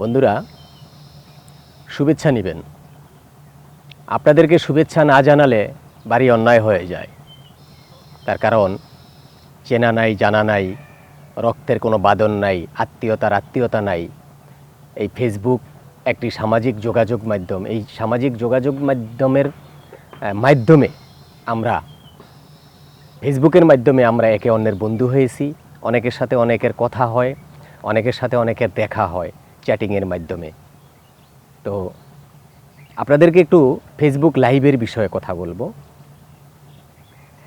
বন্ধুরা, শুভেচ্ছা নেবেন। আপনাদেরকে শুভেচ্ছা না জানালে বাড়ি অন্যায় হয়ে যায়। তার কারণ, চেনা নাই, জানা নাই, রক্তের কোনো বাদন নাই, আত্মীয়তার আত্মীয়তা নাই। এই ফেসবুক একটি সামাজিক যোগাযোগ মাধ্যম। এই সামাজিক যোগাযোগ মাধ্যমের মাধ্যমে আমরা ফেসবুকের মাধ্যমে আমরা একে অন্যের বন্ধু হয়েছি। অনেকের সাথে অনেকের কথা হয়, অনেকের সাথে অনেকের দেখা হয়। চ্যাটিংয়ের মাধ্যমে। তো আপনাদেরকে একটু ফেসবুক লাইভের বিষয়ে কথা বলব।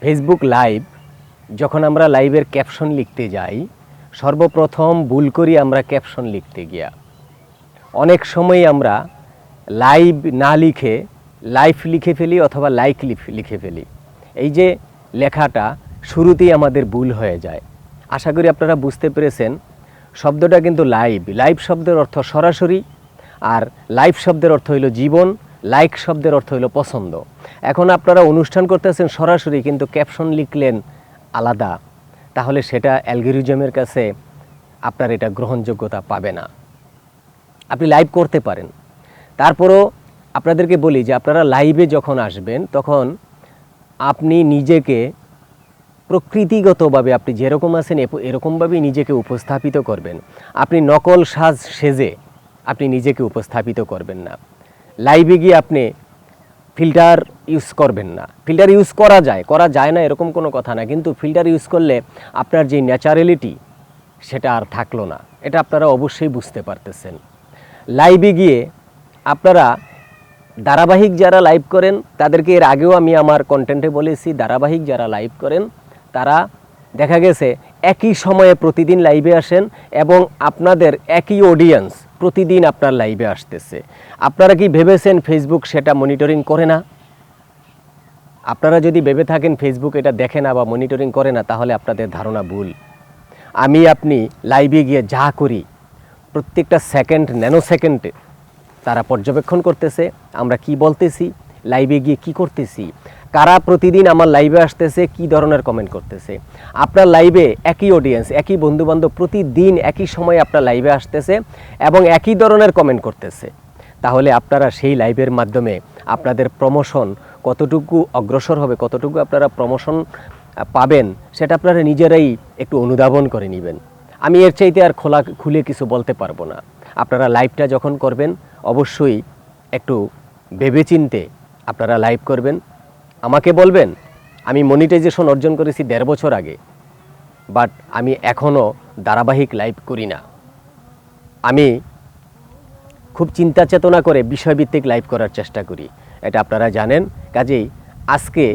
ফেসবুক লাইভ যখন আমরা লাইভের ক্যাপশন লিখতে যাই, সর্বপ্রথম ভুল করি আমরা ক্যাপশন লিখতে গিয়া। অনেক সময় আমরা লাইভ না লিখে লাইফ লিখে ফেলি অথবা লাইক লিখে ফেলি। এই যে লেখাটা শুরুতেই আমাদের ভুল হয়ে যায়। আশা করি আপনারা বুঝতে পেরেছেন শব্দটা কিন্তু লাইভ। লাইভ শব্দের অর্থ সরাসরি, আর লাইভ শব্দের অর্থ হইল জীবন, লাইক শব্দের অর্থ হইল পছন্দ। এখন আপনারা অনুষ্ঠান করতেছেন সরাসরি, কিন্তু ক্যাপশন লিখলেন আলাদা। তাহলে সেটা অ্যালগোরিজমের কাছে আপনার এটা গ্রহণযোগ্যতা পাবে না। আপনি লাইভ করতে পারেন। তারপরও আপনাদেরকে বলি যে, আপনারা লাইভে যখন আসবেন, তখন আপনি নিজেকে প্রকৃতিগতভাবে আপনি যেরকম আছেন এরকমভাবেই নিজেকে উপস্থাপিত করবেন। আপনি নকল সাজ সেজে আপনি নিজেকে উপস্থাপিত করবেন না। লাইভে গিয়ে আপনি ফিল্টার ইউজ করবেন না। ফিল্টার ইউজ করা যায় করা যায় না এরকম কোনো কথা না, কিন্তু ফিল্টার ইউজ করলে আপনার যে ন্যাচারালিটি সেটা আর থাকল না। এটা আপনারা অবশ্যই বুঝতে পারতেছেন। লাইভে গিয়ে আপনারা ধারাবাহিক যারা লাইভ করেন, তাদেরকে এর আগেও আমি আমার কন্টেন্টে বলেছি, ধারাবাহিক যারা লাইভ করেন তারা দেখা গেছে একই সময়ে প্রতিদিন লাইভে আসেন এবং আপনাদের একই অডিয়েন্স প্রতিদিন আপনার লাইভে আসতেছে। আপনারা কি ভেবেছেন ফেসবুক সেটা মনিটরিং করে না? আপনারা যদি ভেবে থাকেন ফেসবুক এটা দেখে না বা মনিটরিং করে না, তাহলে আপনাদের ধারণা ভুল। আমি আপনি লাইভে গিয়ে যা করি, প্রত্যেকটা সেকেন্ড ন্যানো সেকেন্ডে তারা পর্যবেক্ষণ করতেছে, আমরা কি বলতেছি লাইভে গিয়ে কি করতেছি কারা প্রতিদিন আমার লাইভে আসতেছে, কি ধরনের কমেন্ট করতেছে? আপনার লাইভে একই অডিয়েন্স একই বন্ধুবান্ধব প্রতিদিন একই সময় আপনার লাইভে আসতেছে এবং একই ধরনের কমেন্ট করতেছে। তাহলে আপনারা সেই লাইভের মাধ্যমে আপনাদের প্রমোশন কতটুকু অগ্রসর হবে, কতটুকু আপনারা প্রমোশন পাবেন, সেটা আপনারা নিজেরাই একটু অনুধাবন করে নেবেন। আমি এর চাইতে আর খোলা, খুলে কিছু বলতে পারব না। আপনারা লাইভটা যখন করবেন, অবশ্যই একটু ভেবেচিন্তে আপনারা লাইভ করবেন। আমাকে বলবেন, আমি মনিটাইজেশন অর্জন করেছি দেড় বছর আগে বাট আমি এখনও ধারাবাহিক লাইভ করি না। আমি খুব চিন্তা চেতনা করে বিষয়ভিত্তিক লাইভ করার চেষ্টা করি, এটা আপনারা জানেন। কাজেই আজকে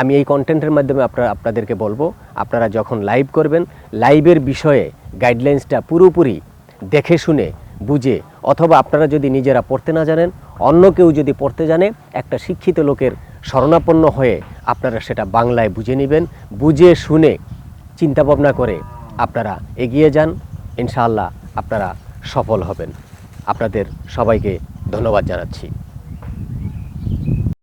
আমি এই কন্টেন্টের মাধ্যমে আপনারা আপনাদেরকে বলব, আপনারা যখন লাইভ করবেন লাইভের বিষয়ে গাইডলাইন্সটা পুরোপুরি দেখে শুনে, বুঝে, অথবা আপনারা যদি নিজেরা পড়তে না জানেন, অন্য কেউ যদি পড়তে জানে, একটা শিক্ষিত লোকের শরণাপন্ন হয়ে আপনারা সেটা বাংলায় বুঝে নেবেন, বুঝে শুনে চিন্তা ভাবনা করে আপনারা এগিয়ে যান, ইনশাআল্লাহ আপনারা সফল হবেন। আপনাদের সবাইকে ধন্যবাদ জানাচ্ছি।